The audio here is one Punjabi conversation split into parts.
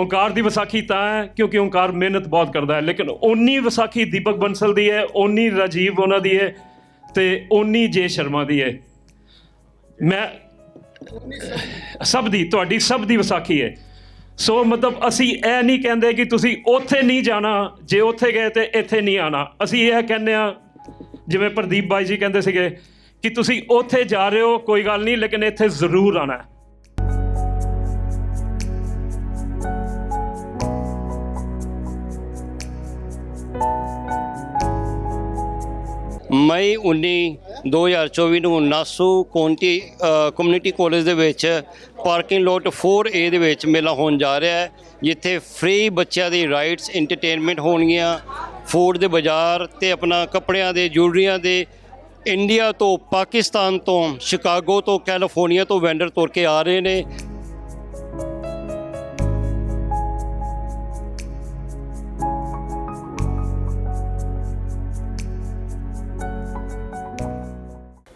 ਓੰਕਾਰ ਦੀ ਵਿਸਾਖੀ ਤਾਂ ਹੈ, ਕਿਉਂਕਿ ਓਂਕਾਰ ਮਿਹਨਤ ਬਹੁਤ ਕਰਦਾ ਹੈ। ਲੇਕਿਨ ਓਨੀ ਵਿਸਾਖੀ ਦੀਪਕ ਬੰਸਲ ਦੀ ਹੈ, ਓਨੀ ਰਾਜੀਵ ਉਹਨਾਂ ਦੀ ਹੈ ਤੇ ਓਨੀ ਜੇ ਸ਼ਰਮਾ ਦੀ ਹੈ। ਮੈਂ ਸਭ ਦੀ, ਤੁਹਾਡੀ ਸਭ ਦੀ ਵਿਸਾਖੀ ਹੈ। ਸੋ ਮਤਲਬ ਅਸੀਂ ਇਹ ਨਹੀਂ ਕਹਿੰਦੇ ਕਿ ਤੁਸੀਂ ਉੱਥੇ ਨਹੀਂ ਜਾਣਾ, ਜੇ ਉੱਥੇ ਗਏ ਤੇ ਇੱਥੇ ਨਹੀਂ ਆਣਾ ਅਸੀਂ ਇਹ ਕਹਿੰਦੇ ਆ ਜਿਵੇਂ ਪ੍ਰਦੀਪ ਬਾਈ ਜੀ ਕਹਿੰਦੇ ਸੀਗੇ ਕਿ ਤੁਸੀਂ ਉੱਥੇ ਜਾ ਰਹੇ ਹੋ, ਕੋਈ ਗੱਲ ਨਹੀਂ, ਲੇਕਿਨ ਇੱਥੇ ਜ਼ਰੂਰ ਆਣਾ ਮਈ 19 2024 ਨੂੰ ਨਾਸੂ ਕੌਂਟੀ ਕਮਿਊਨਿਟੀ ਕਾਲਜ ਦੇ ਵਿੱਚ ਪਾਰਕਿੰਗ ਲੋਟ 4A ਦੇ ਵਿੱਚ ਮੇਲਾ ਹੋਣ ਜਾ ਰਿਹਾ ਹੈ, ਜਿੱਥੇ ਫ੍ਰੀ ਬੱਚਿਆਂ ਦੀ ਰਾਈਡਸ ਐਂਟਰਟੇਨਮੈਂਟ ਹੋਣਗੀਆਂ। ਫੂਡ ਦੇ ਬਾਜ਼ਾਰ ਤੇ ਆਪਣਾ ਕੱਪੜਿਆਂ ਦੇ ਜੁਲਰੀਆਂ ਦੇ ਇੰਡੀਆ ਤੋਂ ਪਾਕਿਸਤਾਨ ਤੋਂ ਸ਼ਿਕਾਗੋ ਤੋਂ ਕੈਲੀਫੋਰਨੀਆ ਤੋਂ ਵੈਂਡਰ ਤੁਰ ਕੇ ਆ ਰਹੇ ਨੇ।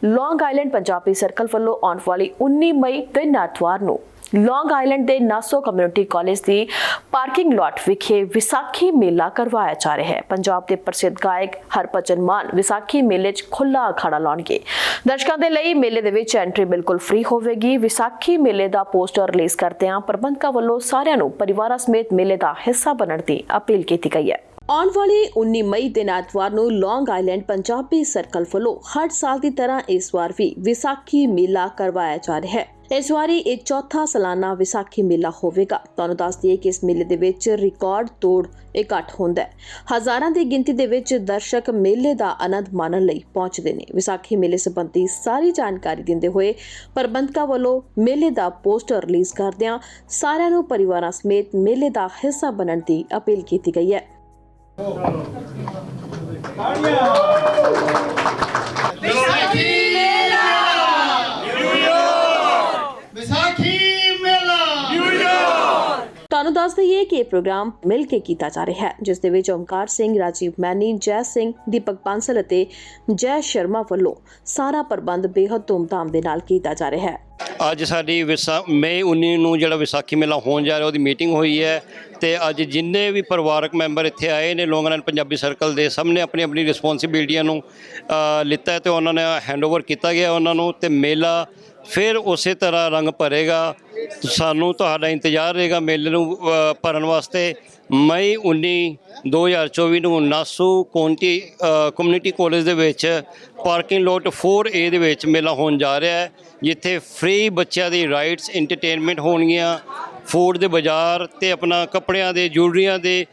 ਲੌਂਗ ਆਈਲੈਂਡ ਪੰਜਾਬੀ ਸਰਕਲ ਵੱਲੋਂ ਆਉਣ ਵਾਲੀ 19 ਮਈ ਦਿਨ ਐਤਵਾਰ ਨੂੰ ਲੌਂਗ ਆਈਲੈਂਡ ਦੇ ਨਾਸੋ ਕਮਿਊਨਿਟੀ ਕਾਲਜ ਦੀ ਪਾਰਕਿੰਗ ਲਾਟ ਵਿਖੇ ਵਿਸਾਖੀ ਮੇਲਾ ਕਰਵਾਇਆ ਜਾ ਰਿਹਾ ਹੈ। ਪੰਜਾਬ ਦੇ ਪ੍ਰਸਿੱਧ ਗਾਇਕ ਹਰਭਜਨ ਮਾਨ ਵਿਸਾਖੀ ਮੇਲੇ 'ਚ ਖੁੱਲਾ ਅਖਾੜਾ ਲਾਉਣਗੇ। ਦਰਸ਼ਕਾਂ ਦੇ ਲਈ ਮੇਲੇ ਦੇ ਵਿੱਚ ਐਂਟਰੀ ਬਿਲਕੁਲ ਫ੍ਰੀ ਹੋਵੇਗੀ। ਵਿਸਾਖੀ ਮੇਲੇ ਦਾ ਪੋਸਟਰ ਰਿਲੀਜ਼ ਕਰਦਿਆਂ ਪ੍ਰਬੰਧਕਾਂ ਵੱਲੋਂ ਸਾਰਿਆਂ ਨੂੰ ਪਰਿਵਾਰਾਂ ਸਮੇਤ ਮੇਲੇ ਦਾ ਹਿੱਸਾ ਬਣਨ ਦੀ ਅਪੀਲ ਕੀਤੀ ਗਈ ਹੈ। ਆਉਣ ਵਾਲੇ 19 ਮਈ ਦਿਨ ਐਤਵਾਰ ਨੂੰ ਲੌਂਗ ਆਈਲੈਂਡ ਪੰਜਾਬੀ ਸਰਕਲ ਵੱਲੋਂ ਹਰ ਸਾਲ ਦੀ ਤਰ੍ਹਾਂ ਇਸ ਵਾਰ ਵੀ ਵਿਸਾਖੀ ਮੇਲਾ ਕਰਵਾਇਆ ਜਾ ਰਿਹਾ ਹੈ। ਇਸ ਵਾਰੀ ਇਹ ਚੌਥਾ ਸਾਲਾਨਾ ਵਿਸਾਖੀ ਮੇਲਾ ਹੋਵੇਗਾ। ਤੁਹਾਨੂੰ ਦੱਸ ਦਈਏ ਕਿ ਇਸ ਮੇਲੇ ਦੇ ਵਿੱਚ ਰਿਕਾਰਡ ਤੋੜ ਇਕੱਠ ਹੁੰਦਾ ਹੈ। ਹਜ਼ਾਰਾਂ ਦੀ ਗਿਣਤੀ ਦੇ ਵਿੱਚ ਦਰਸ਼ਕ ਮੇਲੇ ਦਾ ਆਨੰਦ ਮਾਣਨ ਲਈ ਪਹੁੰਚਦੇ ਨੇ। ਵਿਸਾਖੀ ਮੇਲੇ ਸੰਬੰਧੀ ਸਾਰੀ ਜਾਣਕਾਰੀ ਦਿੰਦੇ ਹੋਏ ਪ੍ਰਬੰਧਕਾਂ ਵੱਲੋਂ ਮੇਲੇ ਦਾ ਪੋਸਟਰ ਰਿਲੀਜ਼ ਕਰਦਿਆਂ ਸਾਰਿਆਂ ਨੂੰ ਪਰਿਵਾਰਾਂ ਸਮੇਤ ਮੇਲੇ ਦਾ ਹਿੱਸਾ ਬਣਨ ਦੀ ਅਪੀਲ ਕੀਤੀ ਗਈ ਹੈ। ਵਿਸਾਖੀ ਤੁਹਾਨੂੰ ਦੱਸ ਦਈਏ ਕਿ ਇਹ ਪ੍ਰੋਗਰਾਮ ਮਿਲ ਕੇ ਕੀਤਾ ਜਾ ਰਿਹਾ ਹੈ, ਜਿਸ ਦੇ ਵਿੱਚ ਓਮਕਾਰ ਸਿੰਘ, ਰਾਜੀਵ ਮੈਨੀ, ਜੈ ਸਿੰਘ, ਦੀਪਕ ਬਾਂਸਲ ਅਤੇ ਜੈ ਸ਼ਰਮਾ ਵੱਲੋਂ ਸਾਰਾ ਪ੍ਰਬੰਧ ਬੇहद ਧੂਮਧਾਮ ਦੇ ਨਾਲ ਕੀਤਾ ਜਾ ਰਿਹਾ ਹੈ। ਅੱਜ ਸਾਡੀ ਵਿਸਾ, ਮਈ 19 ਨੂੰ ਜਿਹੜਾ ਵਿਸਾਖੀ ਮੇਲਾ ਹੋਣ ਜਾ ਰਿਹਾ, ਉਹਦੀ ਮੀਟਿੰਗ ਹੋਈ ਹੈ ਤੇ ਅੱਜ ਜਿੰਨੇ ਵੀ ਪਰਿਵਾਰਕ ਮੈਂਬਰ ਇੱਥੇ ਆਏ ਨੇ ਲੋਂਗਨ ਪੰਜਾਬੀ ਸਰਕਲ ਦੇ ਸਭ ਨੇ ਆਪਣੀ ਆਪਣੀ ਰਿਸਪੌਂਸਿਬਿਲਟੀਆਂ ਨੂੰ ਲਿੱਤਾ ਹੈ ਤੇ ਉਹਨਾਂ ਨੇ ਹੈਂਡਓਵਰ ਕੀਤਾ ਗਿਆ ਉਹਨਾਂ ਨੂੰ ਤੇ ਮੇਲਾ ਫਿਰ ਉਸੇ ਤਰ੍ਹਾਂ ਰੰਗ ਭਰੇਗਾ। ਸਾਨੂੰ ਤੁਹਾਡਾ ਇੰਤਜ਼ਾਰ ਰਹੇਗਾ ਮੇਲੇ ਨੂੰ ਅ, ਭਰਨ ਵਾਸਤੇ। ਮਈ 19 2024 ਨੂੰ ਨਾਸੂ ਕੌਂਟੀ ਅ, ਕਮਿਊਨਿਟੀ ਕਾਲਜ ਦੇ ਵਿੱਚ ਪਾਰਕਿੰਗ ਲੋਟ 4A ਦੇ ਵਿੱਚ ਮੇਲਾ ਹੋਣ ਜਾ ਰਿਹਾ ਹੈ ਜਿੱਥੇ ਫ੍ਰੀ ਬੱਚਿਆਂ ਦੀ ਰਾਈਡਸ ਐਂਟਰਟੇਨਮੈਂਟ ਹੋਣਗੀਆਂ। ਫੂਡ ਦੇ ਬਾਜ਼ਾਰ ਤੇ ਆਪਣਾ ਕੱਪੜਿਆਂ ਦੇ ਜੁਲਰੀਆਂ ਦੇ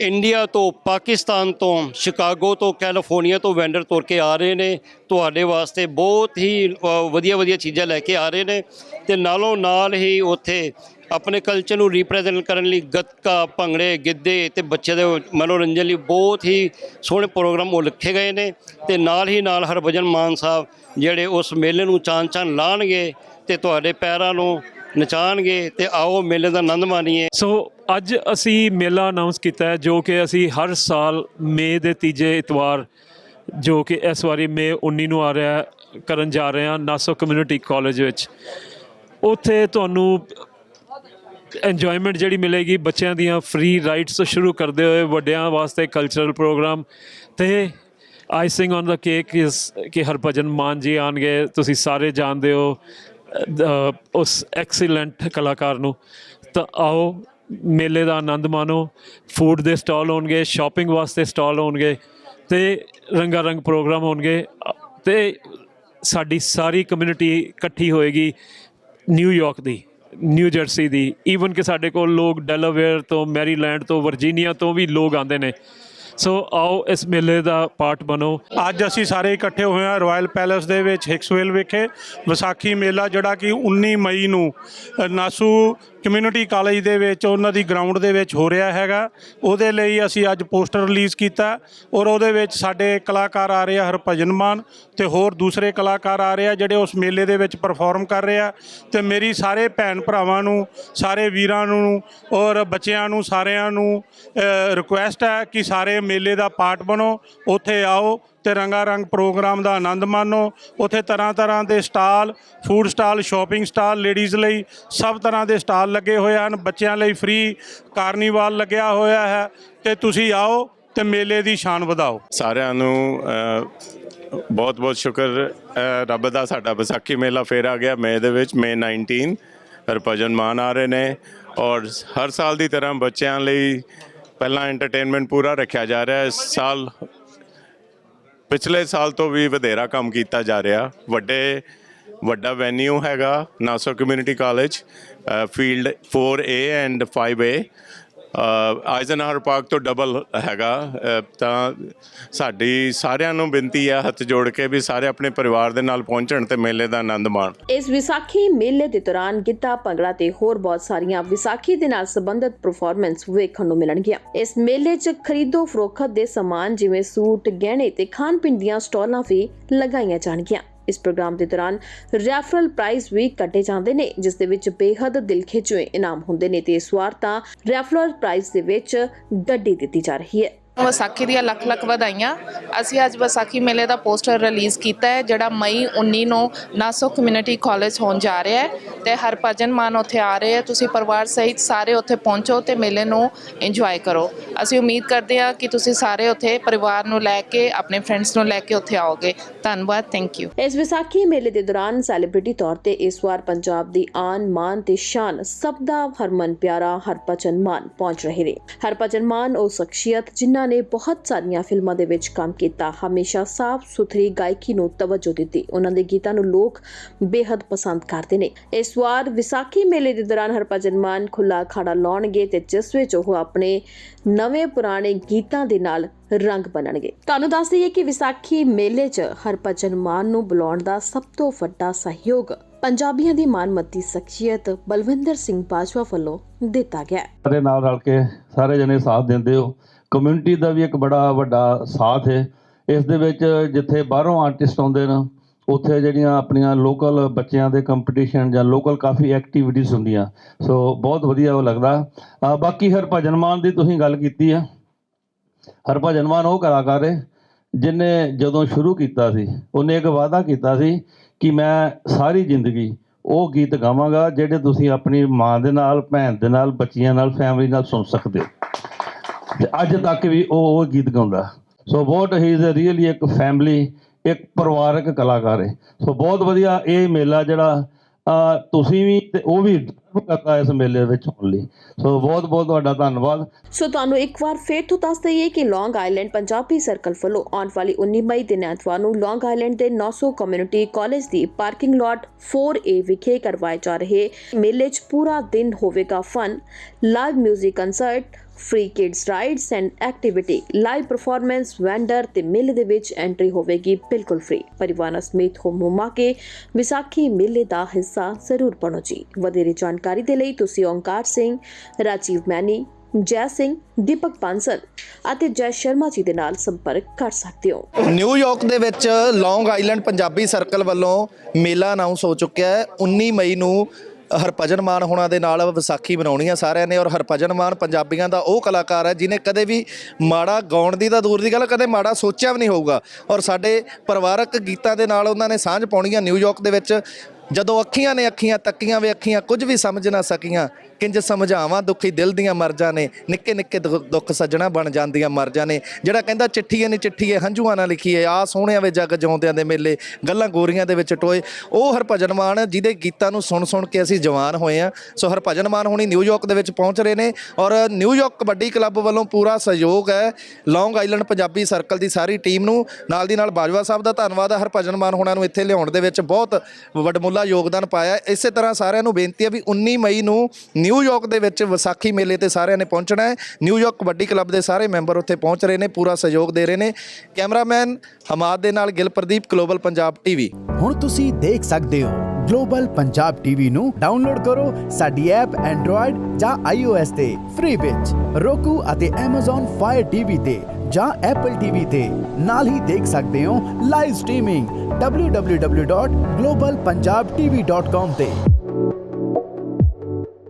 ਇੰਡੀਆ ਤੋਂ, ਪਾਕਿਸਤਾਨ ਤੋਂ, ਸ਼ਿਕਾਗੋ ਤੋਂ, ਕੈਲੀਫੋਰਨੀਆ ਤੋਂ ਵੈਂਡਰ ਤੁਰ ਕੇ ਆ ਰਹੇ ਨੇ। ਤੁਹਾਡੇ ਵਾਸਤੇ ਬਹੁਤ ਹੀ ਵਧੀਆ ਵਧੀਆ ਚੀਜ਼ਾਂ ਲੈ ਕੇ ਆ ਰਹੇ ਨੇ। ਤੇ ਨਾਲੋਂ ਨਾਲ ਹੀ ਉੱਥੇ ਆਪਣੇ ਕਲਚਰ ਨੂੰ ਰਿਪਰੈਜ਼ੈਂਟ ਕਰਨ ਲਈ ਗੱਤਕਾ, ਭੰਗੜੇ, ਗਿੱਧੇ ਤੇ ਬੱਚੇ ਦੇ ਮਨੋਰੰਜਨ ਲਈ ਬਹੁਤ ਹੀ ਸੋਹਣੇ ਪ੍ਰੋਗਰਾਮ ਉਹ ਲਿਖੇ ਗਏ ਨੇ। ਤੇ ਨਾਲ ਹੀ ਨਾਲ ਹਰਭਜਨ ਮਾਨ ਸਾਹਿਬ ਜਿਹੜੇ ਉਸ ਮੇਲੇ ਨੂੰ ਚਾਨ ਚਾਨ ਲਾਣਗੇ ਤੇ ਤੁਹਾਡੇ ਪੈਰਾਂ ਨੂੰ ਨਚਾਣਗੇ ਤੇ ਆਓ ਮੇਲੇ ਦਾ ਆਨੰਦ ਮਾਣੀਏ। ਸੋ ਅੱਜ ਅਸੀਂ ਮੇਲਾ ਅਨਾਉਂਸ ਕੀਤਾ ਹੈ, ਜੋ ਕਿ ਅਸੀਂ ਹਰ ਸਾਲ ਮਈ ਦੇ ਤੀਜੇ ਇਤਵਾਰ ਜੋ ਕਿ ਇਸ ਵਾਰੀ ਮਈ 19 ਨੂੰ ਆ ਰਿਹਾ ਕਰਨ ਜਾ ਰਹੇ ਹਾਂ ਨਾਸੋ ਕਮਿਊਨਿਟੀ ਕਾਲਜ ਵਿੱਚ। ਉੱਥੇ ਤੁਹਾਨੂੰ ਇੰਜੋਇਮੈਂਟ ਜਿਹੜੀ ਮਿਲੇਗੀ, ਬੱਚਿਆਂ ਦੀਆਂ ਫ੍ਰੀ ਰਾਈਡਸ ਤੋਂ ਸ਼ੁਰੂ ਕਰਦੇ ਹੋਏ, ਵੱਡਿਆਂ ਵਾਸਤੇ ਕਲਚਰਲ ਪ੍ਰੋਗਰਾਮ ਤੇ ਆਈਸਿੰਗ ਔਨ ਦਾ ਕੇਕ ਇਸ ਕਿ ਹਰਭਜਨ ਮਾਨ ਜੀ ਆਣਗੇ ਤੁਸੀਂ ਸਾਰੇ ਜਾਣਦੇ ਹੋ। ਉਸ ਐਕਸੀਲੈਂਟ ਕਲਾਕਾਰ ਨੂੰ। ਤਾਂ ਆਓ ਮੇਲੇ ਦਾ ਆਨੰਦ ਮਾਣੋ। ਫੂਡ ਦੇ ਸਟਾਲ ਹੋਣਗੇ ਸ਼ਾਪਿੰਗ ਵਾਸਤੇ ਸਟਾਲ ਹੋਣਗੇ ਤੇ ਰੰਗਾ ਰੰਗ ਪ੍ਰੋਗਰਾਮ ਹੋਣਗੇ। ਅ, ਤੇ ਸਾਡੀ ਸਾਰੀ ਕਮਿਊਨਿਟੀ ਇਕੱਠੀ ਹੋਏਗੀ ਨਿਊਯਾਰਕ ਦੀ ਨਿਊ ਜਰਸੀ ਦੀ। ਈਵਨ ਕਿ ਸਾਡੇ ਕੋਲ ਲੋਕ ਡੈਲਾਵੇਅਰ ਤੋਂ ਮੈਰੀਲੈਂਡ ਤੋਂ ਵਰਜੀਨੀਆ ਤੋਂ ਵੀ ਲੋਕ ਆਉਂਦੇ ਨੇ। ਸੋ ਆਓ ਇਸ ਮੇਲੇ ਦਾ ਪਾਰਟ ਬਣੋ। ਅੱਜ ਅਸੀਂ ਸਾਰੇ ਇਕੱਠੇ ਹੋਏ ਹਾਂ ਰਾਇਲ ਪੈਲੇਸ ਦੇ ਵਿੱਚ ਹਿਕਸਵੇਲ ਵਿਖੇ। ਵਿਸਾਖੀ ਮੇਲਾ ਜਿਹੜਾ ਕਿ 19 ਮਈ ਨੂੰ ਨਾਸੂ ਕਮਿਊਨਿਟੀ ਕਾਲਜ ਦੇ ਵਿੱਚ, ਉਹਨਾਂ ਦੀ ਗਰਾਊਂਡ ਦੇ ਵਿੱਚ ਹੋ ਰਿਹਾ ਹੈਗਾ। ਉਹਦੇ ਲਈ ਅਸੀਂ ਅੱਜ ਪੋਸਟਰ ਰਿਲੀਜ਼ ਕੀਤਾ ਔਰ ਉਹਦੇ ਵਿੱਚ ਸਾਡੇ ਕਲਾਕਾਰ ਆ ਰਹੇ ਆ ਹਰਭਜਨ ਮਾਨ ਤੇ ਹੋਰ ਦੂਸਰੇ ਕਲਾਕਾਰ ਆ ਰਹੇ ਆ ਜਿਹੜੇ ਉਸ ਮੇਲੇ ਦੇ ਵਿੱਚ ਪਰਫਾਰਮ ਕਰ ਰਹੇ ਆ। ਤੇ ਮੇਰੀ ਸਾਰੇ ਭੈਣ ਭਰਾਵਾਂ ਨੂੰ, ਸਾਰੇ ਵੀਰਾਂ ਨੂੰ ਔਰ ਬੱਚਿਆਂ ਨੂੰ, ਸਾਰਿਆਂ ਨੂੰ ਰਿਕੁਐਸਟ ਹੈ ਕਿ ਸਾਰੇ ਮੇਲੇ ਦਾ ਪਾਰਟ ਬਣੋ, ਉੱਥੇ ਆਓ ਤੇ ਰੰਗਾ ਰੰਗ ਪ੍ਰੋਗਰਾਮ ਦਾ ਆਨੰਦ ਮਾਣੋ। ਉੱਥੇ ਤਰ੍ਹਾਂ ਤਰ੍ਹਾਂ ਦੇ stall, food stall, shopping stall, ladies ਲਈ ਸਭ ਤਰ੍ਹਾਂ ਦੇ ਸਟਾਲ ਲੱਗੇ ਹੋਏ ਹਨ। ਬੱਚਿਆਂ ਲਈ ਫ੍ਰੀ ਕਾਰਨੀਵਾਲ ਲੱਗਿਆ ਹੋਇਆ ਹੈ ਤੇ ਤੁਸੀਂ ਆਓ ਤੇ ਮੇਲੇ ਦੀ ਸ਼ਾਨ ਵਧਾਓ। ਸਾਰਿਆਂ ਨੂੰ ਬਹੁਤ ਬਹੁਤ ਸ਼ੁਕਰ। ਰੱਬ ਦਾ ਸਾਡਾ ਵਿਸਾਖੀ ਮੇਲਾ ਫੇਰ ਆ ਗਿਆ, ਮਈ ਦੇ ਵਿੱਚ, ਮਈ 19 ਹਰਭਜਨ ਮਾਨ ਆ ਰਹੇ ਨੇ। ਔਰ ਹਰ ਸਾਲ ਦੀ ਤਰ੍ਹਾਂ ਬੱਚਿਆਂ ਲਈ ਪਹਿਲਾਂ ਐਂਟਰਟੇਨਮੈਂਟ ਪੂਰਾ ਰੱਖਿਆ ਜਾ ਰਿਹਾ ਹੈ। ਇਸ ਸਾਲ ਪਿਛਲੇ ਸਾਲ ਤੋਂ ਵੀ ਵਧੇਰਾ ਕੰਮ ਕੀਤਾ ਜਾ ਰਿਹਾ। ਵੱਡੇ, ਵੱਡਾ ਵੈਨਿਊ ਹੈਗਾ Nassau community college field 4A and 5A Eisenhower park ਤੋਂ ਡਬਲ ਹੈਗਾ। ਤਾਂ ਸਾਡੀ ਸਾਰਿਆਂ ਨੂੰ ਬੇਨਤੀ ਹੈ ਹੱਥ ਜੋੜ ਕੇ ਵੀ ਸਾਰੇ ਆਪਣੇ ਪਰਿਵਾਰ ਦੇ ਨਾਲ ਪਹੁੰਚਣ ਤੇ ਮੇਲੇ ਦਾ ਆਨੰਦ ਮਾਣ। ਇਸ ਵਿਸਾਖੀ ਮੇਲੇ ਦੇ ਦੌਰਾਨ ਗਿੱਧਾ, ਭੰਗੜਾ ਤੇ ਹੋਰ ਬਹੁਤ ਸਾਰੀਆਂ ਵਿਸਾਖੀ ਦੇ ਨਾਲ ਸੰਬੰਧਿਤ ਪਰਫਾਰਮੈਂਸ ਵੇਖਣ ਨੂੰ ਮਿਲਣਗੀਆਂ। ਇਸ ਮੇਲੇ 'ਚ ਖਰੀਦੋ ਫਰੋਖਤ ਦੇ ਸਮਾਨ ਜਿਵੇਂ ਸੂਟ, ਗਹਿਣੇ ਤੇ ਖਾਣ ਪੀਣ ਦੀਆਂ ਸਟਾਲਾਂ ਵੀ ਲਗਾਈਆਂ ਜਾਣਗੀਆਂ। ਇਸ ਪ੍ਰੋਗਰਾਮ ਦੇ ਦੌਰਾਨ ਰੈਫਰਲ ਪ੍ਰਾਈਜ਼ ਵੀ ਕੱਢੇ ਜਾਂਦੇ ਨੇ, ਜਿਸ ਦੇ ਵਿੱਚ ਬੇਹੱਦ ਦਿਲ ਖਿੱਚਵੇਂ ਇਨਾਮ ਹੁੰਦੇ ਨੇ ਤੇ ਇਸ ਵਾਰ ਤਾਂ ਰੈਫਰਲ ਪ੍ਰਾਈਜ਼ ਦੇ ਵਿੱਚ ਗੱਡੀ ਦਿੱਤੀ ਜਾ ਰਹੀ ਹੈ। ਵਿਸਾਖੀ ਦੀਆਂ ਲੱਖ ਲੱਖ ਵਧਾਈਆਂ। ਅਸੀਂ ਅੱਜ ਵਿਸਾਖੀ ਮੇਲੇ ਦਾ ਪੋਸਟਰ ਰਿਲੀਜ਼ ਕੀਤਾ ਹੈ, ਜਿਹੜਾ ਮਈ 19 ਨੂੰ ਨਾਸੋ ਕਮਿਊਨਿਟੀ ਕਾਲਜ ਹੋਣ ਜਾ ਰਿਹਾ ਹੈ ਤੇ ਹਰਭਜਨ ਮਾਨ ਉੱਥੇ ਆ ਰਹੇ ਹੈ। ਤੁਸੀਂ ਪਰਿਵਾਰ ਸਹਿਤ ਸਾਰੇ ਉੱਥੇ ਪਹੁੰਚੋ ਤੇ ਮੇਲੇ ਨੂੰ ਇੰਜੋਏ ਕਰੋ। ਅਸੀਂ ਉਮੀਦ ਕਰਦੇ ਹਾਂ ਕਿ ਤੁਸੀਂ ਸਾਰੇ ਉੱਥੇ ਪਰਿਵਾਰ ਨੂੰ ਲੈ ਕੇ, ਆਪਣੇ ਫਰੈਂਡਸ ਨੂੰ ਲੈ ਕੇ ਉੱਥੇ ਆਓਗੇ। ਧੰਨਵਾਦ ਥੈਂਕ ਯੂ ਇਸ ਵਿਸਾਖੀ ਮੇਲੇ ਦੇ ਦੌਰਾਨ ਸੈਲੀਬ੍ਰਿਟੀ ਤੌਰ ਤੇ ਇਸ ਵਾਰ ਪੰਜਾਬ ਦੀ ਆਨ, ਮਾਨ ਤੇ ਸ਼ਾਨ ਸਭ ਦਾ ਹਰਮਨ ਪਿਆਰਾ ਹਰਭਜਨ ਮਾਨ ਪਹੁੰਚ ਰਹੇ ਨੇ। ਹਰਭਜਨ ਮਾਨ ਉਹ ਸ਼ਖਸੀਅਤ ਜਿਨ੍ਹਾਂ ਨੇ ਬਹੁਤ ਸਾਰੀਆਂ ਫਿਲਮਾਂ ਦੇ ਵਿੱਚ ਕੰਮ ਕੀਤਾ। ਹਮੇਸ਼ਾ ਸਾਫ਼ ਸੁਥਰੀ ਗਾਇਕੀ ਨੂੰ ਤਵੱਜੋ ਦਿੱਤੀ। ਉਹਨਾਂ ਦੇ ਗੀਤਾਂ ਨੂੰ ਲੋਕ ਬੇहद ਪਸੰਦ ਕਰਦੇ ਨੇ। ਇਸ ਵਾਰ ਵਿਸਾਖੀ ਮੇਲੇ ਦੇ ਦੌਰਾਨ ਹਰਭਜਨ ਮਾਨ ਖੁੱਲਾ ਅਖਾੜਾ ਲਾਉਣਗੇ ਤੇ ਜਿਸ ਵਿੱਚ ਉਹ ਆਪਣੇ ਨਵੇਂ ਪੁਰਾਣੇ ਗੀਤਾਂ ਦੇ ਨਾਲ ਰੰਗ ਬਣਨਗੇ। ਤੁਹਾਨੂੰ ਦੱਸ ਦਈਏ ਕਿ ਵਿਸਾਖੀ ਮੇਲੇ 'ਚ ਹਰਭਜਨ ਮਾਨ ਨੂੰ ਬੁਲਾਉਣ ਦਾ ਸਭ ਤੋਂ ਵੱਡਾ ਸਹਿਯੋਗ ਪੰਜਾਬੀਆਂ ਦੀ ਮਾਨਮੱਤੀ ਸ਼ਖਸੀਅਤ ਬਲਵਿੰਦਰ ਸਿੰਘ ਬਾਜਵਾ ਵੱਲੋਂ ਦਿੱਤਾ ਗਿਆ ਹੈ। ਨਾਲ ਰਲ ਕੇ ਸਾਰੇ ਜਣੇ ਸਾਥ ਦਿੰਦੇ ਹੋ। ਕਮਿਊਨਿਟੀ ਦਾ ਵੀ ਇੱਕ ਬੜਾ ਵੱਡਾ ਸਾਥ ਹੈ। ਇਸ ਦੇ ਵਿੱਚ ਜਿੱਥੇ ਬਾਹਰੋਂ ਆਰਟਿਸਟ ਆਉਂਦੇ ਨੇ, ਉੱਥੇ ਜਿਹੜੀਆਂ ਆਪਣੀਆਂ ਲੋਕਲ ਬੱਚਿਆਂ ਦੇ ਕੰਪੀਟੀਸ਼ਨ ਜਾਂ ਲੋਕਲ ਕਾਫੀ ਐਕਟੀਵਿਟੀਜ਼ ਹੁੰਦੀਆਂ। ਸੋ ਬਹੁਤ ਵਧੀਆ ਉਹ ਲੱਗਦਾ। ਬਾਕੀ ਹਰਭਜਨ ਮਾਨ ਦੀ ਤੁਸੀਂ ਗੱਲ ਕੀਤੀ ਆ। ਹਰਭਜਨ ਮਾਨ ਉਹ ਕਲਾਕਾਰ ਹੈ, ਜਿਨੇ ਜਦੋਂ ਸ਼ੁਰੂ ਕੀਤਾ ਸੀ, ਉਹਨੇ ਇੱਕ ਵਾਅਦਾ ਕੀਤਾ ਸੀ ਕਿ ਮੈਂ ਸਾਰੀ ਜ਼ਿੰਦਗੀ ਉਹ ਗੀਤ ਗਾਵਾਂਗਾ, ਜਿਹੜੇ ਤੁਸੀਂ ਆਪਣੀ ਮਾਂ ਦੇ ਨਾਲ, ਭੈਣ ਦੇ ਨਾਲ, ਬੱਚੀਆਂ ਨਾਲ ਫੈਮਿਲੀ ਨਾਲ ਸੁਣ ਸਕਦੇ ਹੋ। ਅੱਜ ਤੱਕ ਵੀ ਉਹ ਉਹ ਗੀਤ ਗਾਉਂਦਾ। ਸੋ ਬਹੁਤ ਹੀ ਇਜ਼ ਰੀਅਲੀ ਇੱਕ ਫੈਮਿਲੀ ਇੱਕ ਪਰਿਵਾਰਕ ਕਲਾਕਾਰ ਹੈ। ਸੋ ਬਹੁਤ ਵਧੀਆ ਇਹ ਮੇਲਾ ਜਿਹੜਾ ਤੁਸੀਂ ਵੀ ਤੇ ਉਹ ਵੀ deserve ਇਸ ਮੇਲੇ ਵਿੱਚ ਹੋਣ ਲਈ। ਸੋ ਬਹੁਤ ਬਹੁਤ ਤੁਹਾਡਾ ਧੰਨਵਾਦ। ਸੋ ਤੁਹਾਨੂੰ ਇੱਕ ਵਾਰ ਫੇਰ ਤੋਂ ਦੱਸ ਦਈਏ ਕਿ ਲੌਂਗ ਆਈਲੈਂਡ ਪੰਜਾਬੀ ਸਰਕਲ ਵੱਲੋਂ ਆਉਣ ਵਾਲੀ 19 ਮਈ ਦਿਨ ਐਤਵਾਰ ਨੂੰ ਲੌਂਗ ਆਈਲੈਂਡ ਦੇ 900 ਕਮਿਊਨਿਟੀ ਕਾਲਜ ਦੀ ਪਾਰਕਿੰਗ ਲਾਟ 4A ਵਿਖੇ ਕਰਵਾਏ ਜਾ ਰਹੇ ਮੇਲੇ 'ਚ ਪੂਰਾ ਦਿਨ ਹੋਵੇਗਾ fun live 뮤직 concert free kids rides and activity live performance vendor ਤੇ ਮੇਲੇ ਦੇ ਵਿੱਚ ਐਂਟਰੀ ਹੋਵੇਗੀ ਬਿਲਕੁਲ ਫ੍ਰੀ ਪਰਿਵਾਰਾਂ ਸਮੇਤ ਹੋ ਕੇ ਵਿਸਾਖੀ ਮੇਲੇ ਦਾ ਹਿੱਸਾ ਜ਼ਰੂਰ ਬਣੋ ਜੀ। ਵਧੇਰੇ ਜਾਣਕਾਰੀ ਦੇ ਲਈ ਤੁਸੀਂ ਓਂਕਾਰ ਸਿੰਘ, ਰਾਜੀਵ ਮੈਨੀ, ਜੈ ਸਿੰਘ, ਦੀਪਕ ਬਾਂਸਲ ਅਤੇ ਜੈ ਸ਼ਰਮਾ ਜੀ ਦੇ ਨਾਲ ਸੰਪਰਕ ਕਰ ਸਕਦੇ ਹੋ। ਨਿਊਯਾਰਕ ਦੇ ਵਿੱਚ ਲੌਂਗ ਆਈਲੈਂਡ ਪੰਜਾਬੀ ਸਰਕਲ ਵੱਲੋਂ ਮੇਲਾ ਅਨਾਉਂਸ ਹੋ ਚੁੱਕਿਆ ਹੈ। 19 ਮਈ ਨੂੰ ਹਰਭਜਨ ਮਾਨ ਹੋਣਾ ਦੇ ਨਾਲ ਵਿਸਾਖੀ ਮਨਾਉਣੀ ਆ ਸਾਰਿਆਂ ਨੇ ਔਰ ਹਰਭਜਨ ਮਾਨ ਪੰਜਾਬੀਆਂ ਦਾ ਉਹ ਕਲਾਕਾਰ ਹੈ ਜਿਨੇ ਕਦੇ ਵੀ ਮਾੜਾ ਗਾਉਣ ਦੀ ਤਾਂ ਦੂਰ ਦੀ ਗੱਲ, ਕਦੇ ਮਾੜਾ ਸੋਚਿਆ ਵੀ ਨਹੀਂ ਹੋਊਗਾ। ਔਰ ਸਾਡੇ ਪਰਿਵਾਰਕ ਗੀਤਾਂ ਦੇ ਨਾਲ ਉਹਨਾਂ ਨੇ ਸਾਂਝ ਪਾਉਣੀ ਆ ਨਿਊਯਾਰਕ ਦੇ ਵਿੱਚ ਜਦੋਂ ਅੱਖੀਆਂ ਨੇ ਅੱਖੀਆਂ ਤੱਕੀਆਂ ਵੇ ਅੱਖੀਆਂ ਕੁਝ ਵੀ ਸਮਝ ਨਾ ਸਕੀਆਂ ਕਿੰਜ ਸਮਝਾਵਾਂ ਦੁਖੀ ਦਿਲ ਦੀਆਂ ਮਰਜ਼ਾਂ ਨੇ, ਨਿੱਕੇ ਨਿੱਕੇ ਦੁੱਖ ਦੁੱਖ ਸੱਜਣਾ ਬਣ ਜਾਂਦੀਆਂ ਮਰਜ਼ਾਂ ਨੇ। ਜਿਹੜਾ ਕਹਿੰਦਾ ਚਿੱਠੀਏ ਨੇ ਚਿੱਠੀਏ ਹੰਝੂਆਂ ਨਾਲ ਲਿਖੀਏ ਆ ਸੋਹਣਿਆਂ ਵੇ ਜੱਗ ਜਿਉਂਦਿਆਂ ਦੇ ਮੇਲੇ, ਗੱਲਾਂ ਗੋਰੀਆਂ ਦੇ ਵਿੱਚ ਟੋਏ। ਉਹ ਹਰਭਜਨ ਮਾਨ ਜਿਹਦੇ ਗੀਤਾਂ ਨੂੰ ਸੁਣ ਸੁਣ ਕੇ ਅਸੀਂ ਜਵਾਨ ਹੋਏ ਆ ਸੋ ਹਰਭਜਨ ਮਾਨ ਹੁਣੀ ਨਿਊਯਾਰਕ ਦੇ ਵਿੱਚ ਪਹੁੰਚ ਰਹੇ ਨੇ ਔਰ ਨਿਊਯਾਰਕ ਕਬੱਡੀ ਕਲੱਬ ਵੱਲੋਂ ਪੂਰਾ ਸਹਿਯੋਗ ਹੈ ਲੌਂਗ ਆਈਲੈਂਡ ਪੰਜਾਬੀ ਸਰਕਲ ਦੀ ਸਾਰੀ ਟੀਮ ਨੂੰ। ਨਾਲ ਦੀ ਨਾਲ ਬਾਜਵਾ ਸਾਹਿਬ ਦਾ ਧੰਨਵਾਦ ਹੈ, ਹਰਭਜਨ ਮਾਨ ਹੋਣਾ ਨੂੰ ਇੱਥੇ ਲਿਆਉਣ ਦੇ ਵਿੱਚ ਬਹੁਤ ਵੱਡਮੁੱਲਾ ਯੋਗਦਾਨ ਪਾਇਆ ਇਸੇ ਤਰ੍ਹਾਂ ਸਾਰਿਆਂ ਨੂੰ ਬੇਨਤੀ ਹੈ ਵੀ 19 ਮਈ ਨੂੰ ਨਿਊਯਾਰਕ ਦੇ ਵਿੱਚ ਵਿਸਾਖੀ ਮੇਲੇ ਤੇ ਸਾਰਿਆਂ ਨੇ ਪਹੁੰਚਣਾ ਹੈ। ਨਿਊਯਾਰਕ ਕਬੱਡੀ ਕਲੱਬ ਦੇ ਸਾਰੇ ਮੈਂਬਰ ਉੱਥੇ ਪਹੁੰਚ ਰਹੇ ਨੇ, ਪੂਰਾ ਸਹਿਯੋਗ ਦੇ ਰਹੇ ਨੇ। ਕੈਮਰਾਮੈਨ ਹਮਾਦ ਦੇ ਨਾਲ ਗਿਲ ਗਲੋਬਲ ਪੰਜਾਬ ਟੀਵੀ। ਹੁਣ ਤੁਸੀਂ ਦੇਖ ਸਕਦੇ ਹੋ, ਗਲੋਬਲ ਪੰਜਾਬ ਟੀਵੀ ਨੂੰ ਡਾਊਨਲੋਡ ਕਰੋ ਸਾਡੀ ਐਪ ਐਂਡਰੋਇਡ ਜਾਂ iOS ਤੇ, ਫ੍ਰੀ ਵਿੱਚ। roku ਅਤੇ Amazon Fire TV ਤੇ ਜਾਂ Apple TV ਤੇ ਨਾਲ ਹੀ ਦੇਖ ਸਕਦੇ ਹੋ ਲਾਈਵ ਸਟ੍ਰੀਮਿੰਗ www.globalpunjabtv.com ਤੇ।